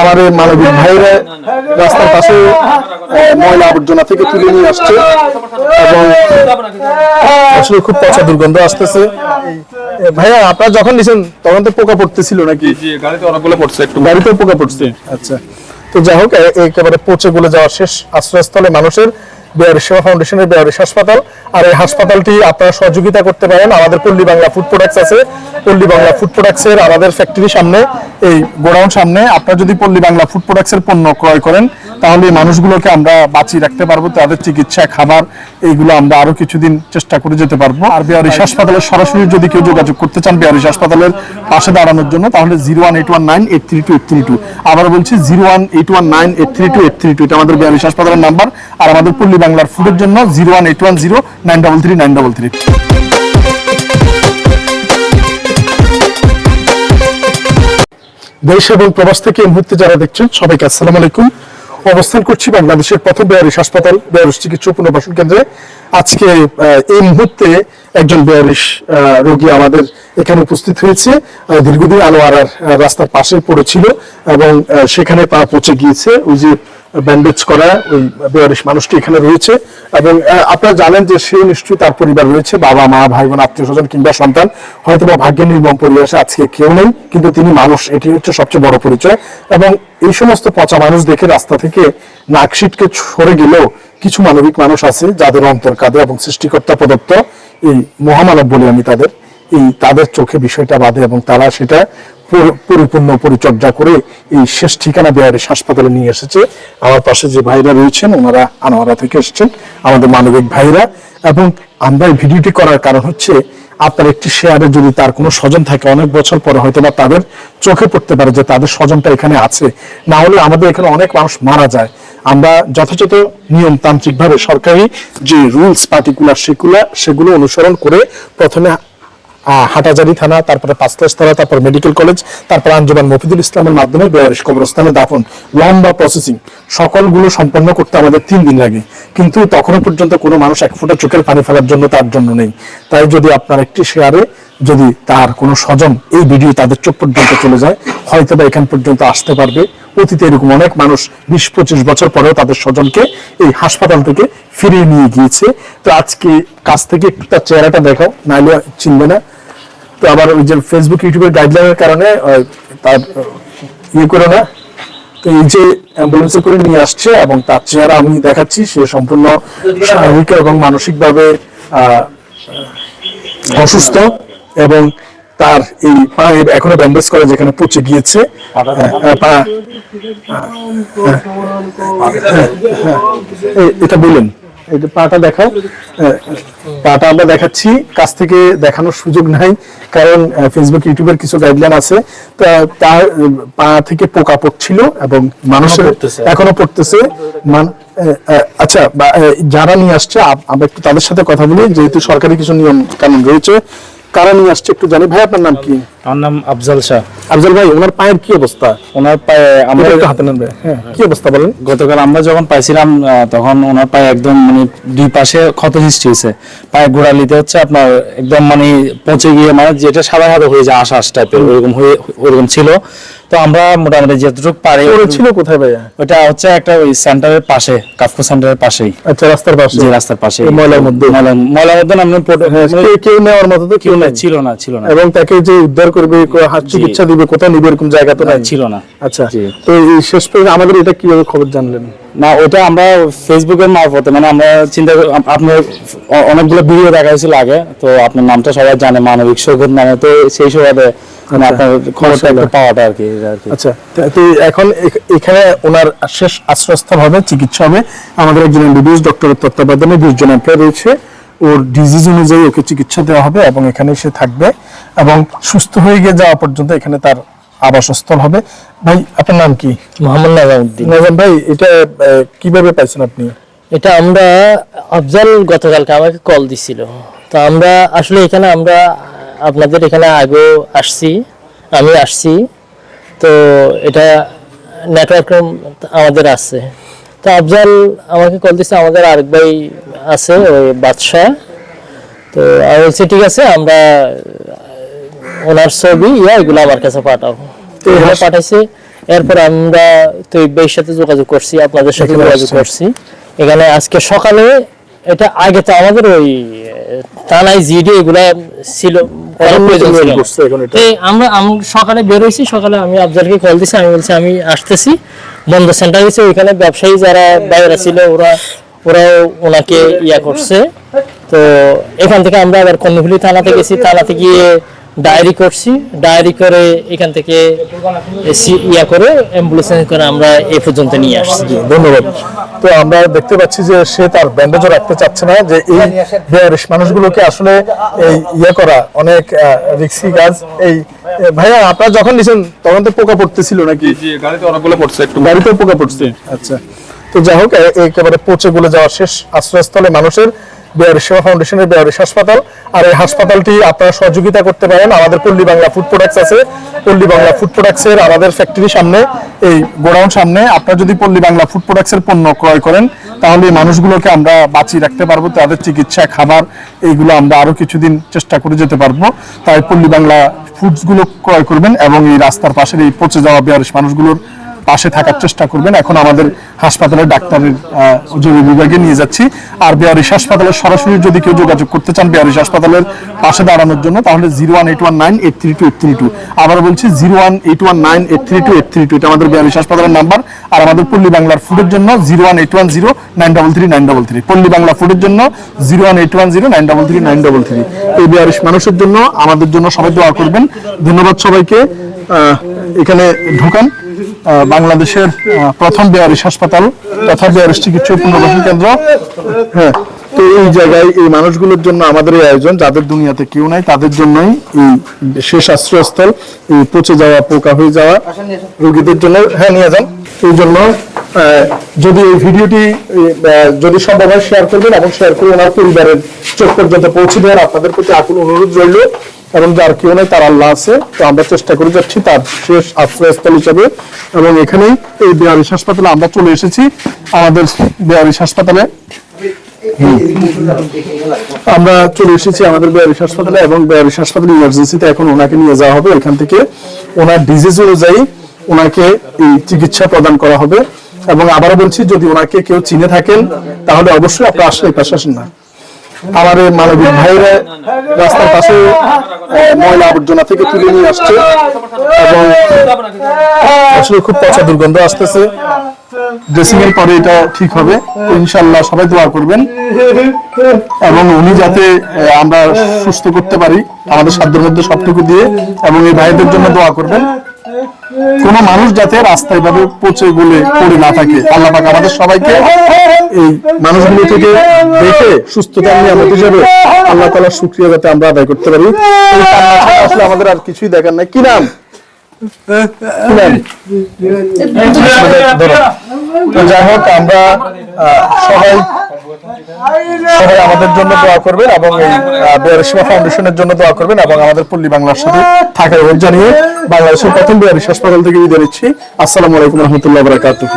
আমার এই মানবিক ভাইরা রাস্তার পাশে ময়লা আবর্জনা থেকে তুলে নিয়ে আসছে এবং আসলে খুব পচা দুর্গন্ধ আসতেছে। ভাইয়া আপনারা যখন নিছেন তখন তো পোকা পড়তেছিল নাকি? গাড়িতে অনেকগুলো পড়ছে একটু পোকা পড়ছে? আচ্ছা। তো যাই হোক একেবারে পচে গলে যাওয়ার শেষ আশ্রয়স্থলে মানুষের। সেবা ফাউন্ডেশনের বেয়ারিশ হাসপাতাল। আর এই হাসপাতালটি আপনারা সহযোগিতা করতে পারেন। আমাদের পল্লী বাংলা ফুড প্রোডাক্টস আছে। পল্লী বাংলা ফুড প্রোডাক্টস এর আমাদের ফ্যাক্টরির সামনে, এই গোডাউন সামনে। আপনারা যদি পল্লী বাংলা ফুড প্রোডাক্টস এর পণ্য ক্রয় করেন, তাহলে মানুষগুলোকে আমরা বাঁচিয়ে রাখতে পারব। তাদের চিকিৎসা, খাবার, এইগুলো আমরা আরও কিছুদিন চেষ্টা করে যেতে পারব। আর বিহারিশ হাসপাতালের সরাসরি যদি কেউ যোগাযোগ করতে চান বিহারিশ হাসপাতালের পাশে দাঁড়ানোর জন্য, তাহলে zero one eight one nine eight three two eight three two. আবার বলছি, zero one eight one nine eight three two eight three two. এটা আমাদের বিহারিশ হাসপাতালের নাম্বার। আর আমাদের পল্লী বাংলার ফুডের জন্য zero one eight one zero nine double three nine double three দেশ এবং প্রবাস থেকে এই মুহূর্তে যারা দেখছেন সবাইকে আসসালামু আলাইকুম। অবস্থান করছি বাংলাদেশের প্রথম বেয়ারিশ হাসপাতাল বেয়ারিশ চিকিৎসা পুনর্বাসন কেন্দ্রে। আজকে এই মুহূর্তে একজন বেয়ারিশ রোগী আমাদের এখানে উপস্থিত হয়েছে। দীর্ঘদিন আনোয়ারার আহ, রাস্তার পাশে পড়েছিল এবং সেখানে পা পচে গিয়েছে। ওই যে ব্যান্ডেজ করা ওই বেয়ারিশ মানুষটি এখানে রয়েছে। এবং আপনারা জানেন যে সে নিশ্চয়ই তার পরিবার রয়েছে, বাবা, মা ভাই বোন আত্মীয় স্বজন কিংবা সন্তান। হয়তো বা ভাগ্যের নির্মম পরিবেশে আজকে কেউ নেই, কিন্তু তিনি মানুষ, এটি হচ্ছে সবচেয়ে বড় পরিচয়। এবং এই সমস্ত পচা মানুষ দেখে রাস্তা থেকে নাক সিটকে সরে গেলেও কিছু মানবিক মানুষ আছে যাদের অন্তর কাঁদে এবং সৃষ্টিকর্তা প্রদত্ত এই মহামানব বলি আমি তাদের। এই তাদের চোখে বিষয়টা বাঁধে এবং তারা সেটা পরিপূর্ণ পরিচর্যা করে এই শেষ ঠিকানা বিহারের হাসপাতালে নিয়ে এসেছে। আমার পাশে যে ভাইরা রয়েছেন, ওনারা আনোয়ারা থেকে এসেছেন, আমাদের মানবিক ভাইরা। এবং আমরা এই ভিডিওটি করার কারণ হচ্ছে, আপনার একটি শেয়ারে যদি তার কোনো স্বজন থাকে, অনেক বছর পরে হয়তো বা তাদের চোখে পড়তে পারে যে তাদের স্বজনটা এখানে আছে। না হলে আমাদের এখানে অনেক মানুষ মারা যায়। আমরা যথাযথ নিয়মতান্ত্রিক ভাবে সরকারি যে রুলস, পার্টিকুলার সেগুলো সেগুলো অনুসরণ করে প্রথমে হাটাজারি থানা, তারপরে পাঁচলাস থানা তারপর মেডিকেল কলেজ, তারপর আঞ্জুমান মফিদুল ইসলামের মাধ্যমে বেয়ারিশ কবরস্থানে দাফন লম্বা প্রসেসিং, সকলগুলো সম্পন্ন করতে আমাদের তিন দিন লাগে। কিন্তু তখনও পর্যন্ত কোনো মানুষ এক ফোঁটা চোখের পানি ফেলার জন্য তার জন্য নেই। তাই যদি আপনার একটি শেয়ারে যদি তার কোনো স্বজন এই ভিডিও তাদের চোখ পর্যন্ত চলে যায় হয়তো বা এখান পর্যন্ত আসতে পারবে। অতীতে এরকম অনেক মানুষ বিশ, পঁচিশ বছর পরেও তাদের স্বজনকে এই হাসপাতাল থেকে ফিরিয়ে নিয়ে গিয়েছে। তো আজকে কাছ থেকে একটু তার চেহারাটা দেখাও নাহলে চিনবে না। তো আবার ওই যে ফেসবুক ইউটিউবের গাইডলাইনের কারণে তার ইয়ে করে না। তো এই যে অ্যাম্বুলেন্সে করে নিয়ে আসছে এবং তার চেহারা আমি দেখাচ্ছি সে সম্পূর্ণ শারীরিক এবং মানসিকভাবে অসুস্থ এবং তার এই পায়ে এখনও ব্যান্ডেজ করে যেখানে পচে গিয়েছে আহ, পা এ- যে পাটা দেখাও পাটা আমরা দেখাচ্ছি কাছ থেকে দেখানোর সুযোগ নাই কারণ ফেসবুক ইউটিউবের কিছু গাইডলাইন আছে। তা তার পা থেকে পোকা পড়ছিল এবং মানুষের। এখনও পড়তেছে। মান- আচ্ছা বা, যারা নিয়ে আসছে আমরা একটু তাদের সাথে কথা বলি যেহেতু সরকারি কিছু নিয়ম কানুন রয়েছে। কারা নিয়ে আসছে একটু জানি। ভাই আপনার নাম কি? আমার নাম আফজাল শাহ। আফজাল ভাই ওনার পায়ের কি অবস্থা? ওনার পায়ে আমরা একটু হাতে নেন হ্যাঁ কি অবস্থা বলেন? গতকাল আমরা যখন পাইছিলাম তখন ওনার পায়ে একদম মানে দুই পাশে ক্ষত সৃষ্টি হয়েছে। পায়ে গোড়ালিতে হচ্ছে আপনার একদম মানে পচে গিয়ে মানে যেটা সাদা সাদা হয়ে যায় আশাস টাইপের ওরকম হয়ে ওরকম ছিল। তো আমরা মোটামুটি যতটুকু পারি ছিল কোথায় ভাইয়া? ওটা হচ্ছে একটা ওই সেন্টারের পাশে কাফকো সেন্টারের পাশেই। আচ্ছা রাস্তার পাশে? যে রাস্তার পাশে। ময়লার মধ্যে? ময়লা- ময়লার মধ্যে আমরা পড়ে- হ্যাঁ, কেউ- কেউ নেওয়ার মতো তো কেউ ছিল না, ছিল না ছিল না। এবং তাকে যে উদ্ধার করবে হাত চিকিৎসা দিবে কোথায় নিবে এরকম জায়গা তো না ছিল না। আচ্ছা তো এই শেষ পর্যন্ত আমাদের এটা কীভাবে খবর জানলেন? না ওটা আমরা ফেসবুকের মারফতে মানে আমরা চিন্তা আপনার অনেকগুলো ভিডিও দেখা হয়েছিল আগে তো আপনার নামটা সবাই জানে মানবিক সৌগত নামে তো সেই সুবাদে মানে আচ্ছা। আপনার খবরটা একটু পাওয়াটা আর কি আচ্ছা তো- তো এখন এখানে ওনার শেষ আশ্রয়স্থল হবে চিকিৎসা হবে। আমাদের একজন এমবিবিএস ডক্টরের তত্ত্বাবধানে বিশ জন এমপ্লয় রয়েছে। ওর ডিজিজ অনুযায়ী ওকে চিকিৎসা দেওয়া হবে এবং এখানে সে থাকবে এবং সুস্থ হয়ে গিয়ে যাওয়া পর্যন্ত এখানে তার আবাসস্থল হবে। ভাই আপনার নাম কি? মোহাম্মদ নাজামুদ্দিন। নাজাম ভাই এটা কীভাবে পাইছেন আপনি? এটা আমরা আফজাল গতকালকে আমাকে কল দিছিল। তো আমরা আসলে এখানে আমরা আপনাদের এখানে আগেও আসছি আমি আসছি। তো এটা নেটওয়ার্ক আমাদের আছে। তো আফজাল আমাকে কল দিচ্ছে আমাদের আরেক ভাই আছে ওই বাদশাহ। তো আমি বলছি ঠিক আছে আমরা ওনার ছবি ইয়া এগুলো আমার কাছে পাঠাও। তো এগুলো পাঠাইছে এরপর আমরা তৈব ভাইয়ের সাথে যোগাযোগ করছি আপনাদের সাথে যোগাযোগ করছি। এখানে আজকে সকালে এটা আগে তো আমাদের ওই থানায় জিডি এগুলা ছিল আমরা আম- সকালে বের হয়েছি সকালে আমি আফজালকে কল দিছি আমি বলছি আমি আসতেছি। বন্ধ সেন্টার গেছে ওইখানে ব্যবসায়ী যারা বাইরে ছিল ওরা ওরাও ওনাকে ইয়া করছে। তো এখান থেকে আমরা আবার কর্ণফুলি থানাতে গেছি থানাতে গিয়ে ডায়েরি করছি। ডায়েরি করে এখান থেকে এসি- ইয়া করে অ্যাম্বুলেন্স করে আমরা এ পর্যন্ত নিয়ে আসছি। ধন্যবাদ। তো আমরা দেখতে পাচ্ছি যে সে তার ব্যান্ডেজও রাখতে চাচ্ছে না যে এই বেয়ারিশ মানুষগুলোকে আসলে এই ইয়ে করা অনেক রিক্সি কাজ। এই ভাইয়া আপনারা যখন নিছেন তখন তো পোকা পড়তেছিল নাকি? গাড়িতে অনেকগুলো পড়ছে একটু। গাড়িতেও পোকা পড়ছে? আচ্ছা। তো যাই হোক একেবারে পচে গলে যাওয়া শেষ আশ্রয়স্থলে মানুষের। বেয়ারি সেবা ফাউন্ডেশনের বেয়ারিশ হাসপাতাল। আর এই হাসপাতালটি আপনারা সহযোগিতা করতে পারেন। আমাদের পল্লী বাংলা ফুড প্রোডাক্টস আছে। পল্লী বাংলা ফুড প্রোডাক্টস এর আমাদের ফ্যাক্টরির সামনে, এই গোডাউন সামনে। আপনারা যদি পল্লী বাংলা ফুড প্রোডাক্টস এর পণ্য ক্রয় করেন, তাহলে এই মানুষগুলোকে আমরা বাঁচিয়ে রাখতে পারব। তাদের চিকিৎসা, খাবার, এইগুলো আমরা আরও কিছুদিন চেষ্টা করে যেতে পারব। তাই পল্লী বাংলা ফুডসগুলো ক্রয় করবেন এবং এই রাস্তার পাশের এই পচে যাওয়া বেয়ারিশ মানুষগুলোর পাশে থাকার চেষ্টা করবেন। এখন আমাদের হাসপাতালের ডাক্তারের জরুরি বিভাগে নিয়ে যাচ্ছি। আর বেয়ারিশ হাসপাতালের সরাসরি যদি কেউ যোগাযোগ করতে চান বেয়ারিশ হাসপাতালের পাশে দাঁড়ানোর জন্য, তাহলে zero one eight one nine eight three two eight three two. আবার বলছি, zero one eight one nine eight three two eight three two. এটা আমাদের বেয়ারিশ হাসপাতালের নাম্বার। আর আমাদের পল্লী বাংলার ফুডের জন্য zero one eight one zero nine double three nine double three. Palli Bangla ফুডের জন্য zero one eight one zero nine double three nine double three. এই বেয়ারিশ মানুষের জন্য, আমাদের জন্য সবাই দোয়া করবেন। ধন্যবাদ সবাইকে। এখানে ঢোকান। বাংলাদেশের প্রথম বেয়ারিশ হাসপাতাল তথা বেয়ারিশ চিকিৎসা পুনর্বাসন কেন্দ্র। হ্যাঁ তো এই জায়গায় এই মানুষগুলোর জন্য আমাদের এই আয়োজন, যাদের দুনিয়াতে কেউ নাই, তাদের জন্যই এই শেষ আশ্রয়স্থল, এই পচে যাওয়া, পোকা হয়ে যাওয়া রোগীদের জন্য। হ্যাঁ নিয়ে যান। এই জন্য যদি এই ভিডিওটি যদি সম্ভব হয় শেয়ার করবেন এবং শেয়ার করে ওনার পরিবারের চোখ পর্যন্ত পৌঁছে দেওয়ার আপনাদের প্রতি আকুল অনুরোধ রইল। এবং যার কেউ নেই, তার আল্লাহ আছে। তো আমরা চেষ্টা করে যাচ্ছি তার শেষ আশ্রয়স্থল হিসাবে। এবং এখানেই এই বেয়ারিশ হাসপাতালে আমরা চলে এসেছি, আমাদের বেয়ারিশ হাসপাতালে। আমরা চলে এসেছি আমাদের বেয়ারিশ হাসপাতালে এবং বেয়ারিশ হাসপাতালে ইমার্জেন্সিতে এখন ওনাকে নিয়ে যাওয়া হবে এখান থেকে। ওনার ডিজিজ অনুযায়ী ওনাকে এই চিকিৎসা প্রদান করা হবে। এবং আবারও বলছি, যদি ওনাকে কেউ চিনে থাকেন, তাহলে অবশ্যই আপনার আসলে পাশে আসেন না। আমার মানবিক ভাইরা রাস্তার পাশে ময়লা আবর্জনা থেকে তুলে নিয়ে আসছে এবং আসলে খুব পচা দুর্গন্ধ আসতেছে। ড্রেসিং এর পরে এটা ঠিক হবে। ইনশাল্লাহ সবাই দোয়া করবেন এবং উনি যাতে আমরা সুস্থ করতে পারি আমাদের সাধ্যের মধ্যে সবটুকু দিয়ে এবং এই ভাইদের জন্য দোয়া করবেন। কোন মানুষ যাতে রাস্তায় ভাবে পচে গলে পড়ে না থাকে, আল্লাহ পাক আমাদের সবাইকে এই মানুষগুলো থেকে দেখে সুস্থতা নিয়ে আমাদের যাবে আল্লাহ তালা শুক্রিয়া যাতে আমরা আদায় করতে পারি। আসলে আমাদের আর কিছুই দেখার নাই। কি নাম? যাই হোক, আমরা সবাই সবাই আমাদের জন্য করবেন এবং জন্য করবেন এবং আমাদের পল্লী বাংলার সাথে বাংলাদেশের প্রথম বেয়ারিশ হাসপাতাল থেকে বিদায় নিচ্ছি। আসসালামু আলাইকুম রহমতুল্লাহ বারাকাতুহু।